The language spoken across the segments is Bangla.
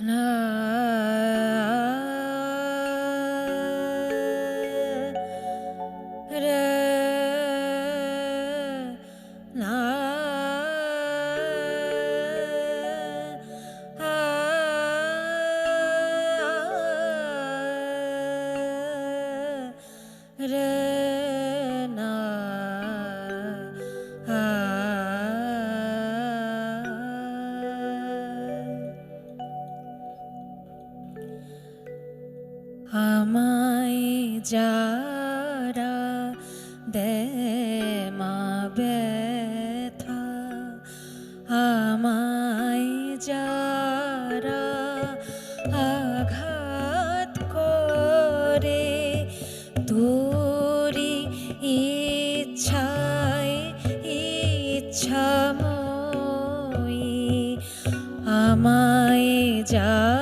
No. আমায় যারা দেয় মা ব্যথা আমায় যারা আঘাত করে তোরি ইচ্ছায় ইচ্ছাময়ী আমায় যারা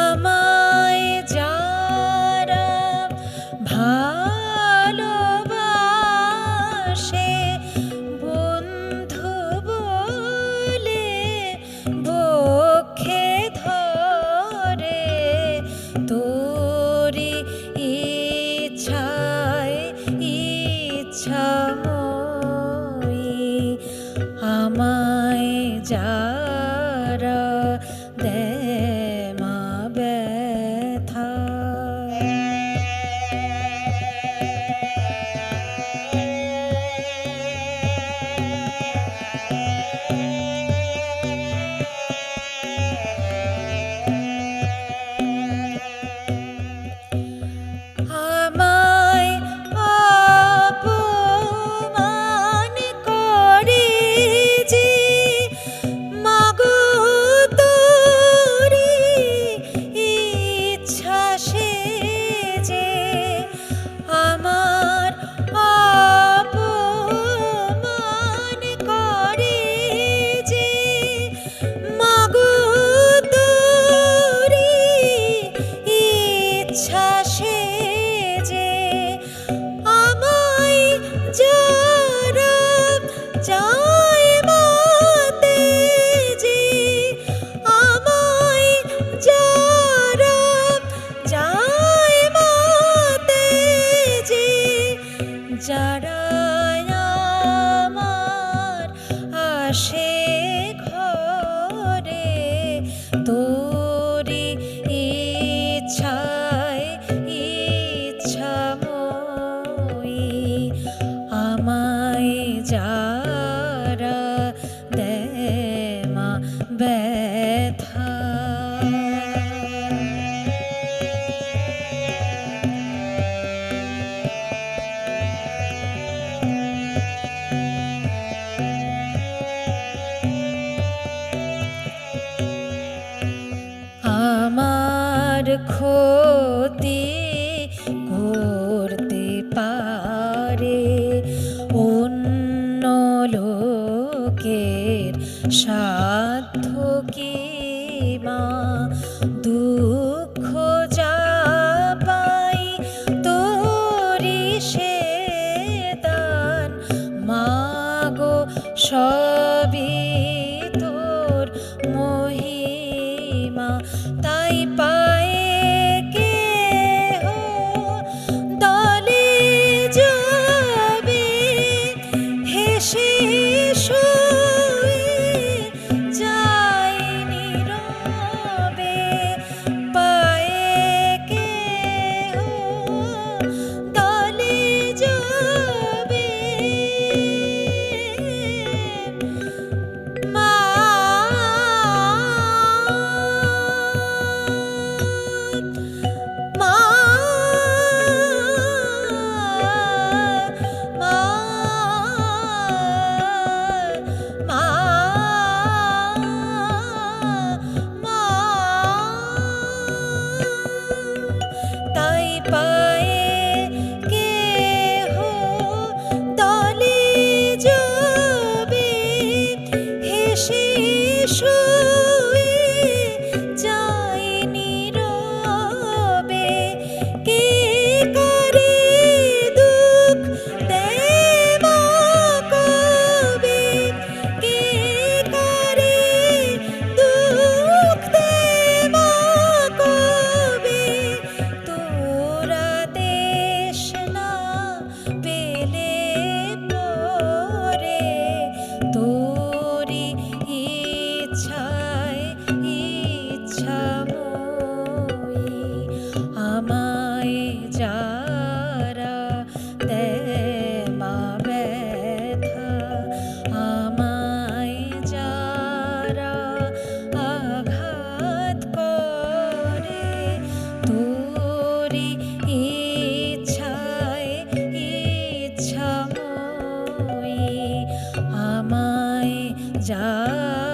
আমায় যারা ভালোবাসে বন্ধু বলে বক্ষে ধরে তোরি ইচ্ছায় ইচ্ছাময়ী আমায় যারা যারা ক্ষতি করতে পারে অন্য লোকের সাধ্য কি মা? দুঃখ যা পাই তোরি সে দান। মাগো সবই যা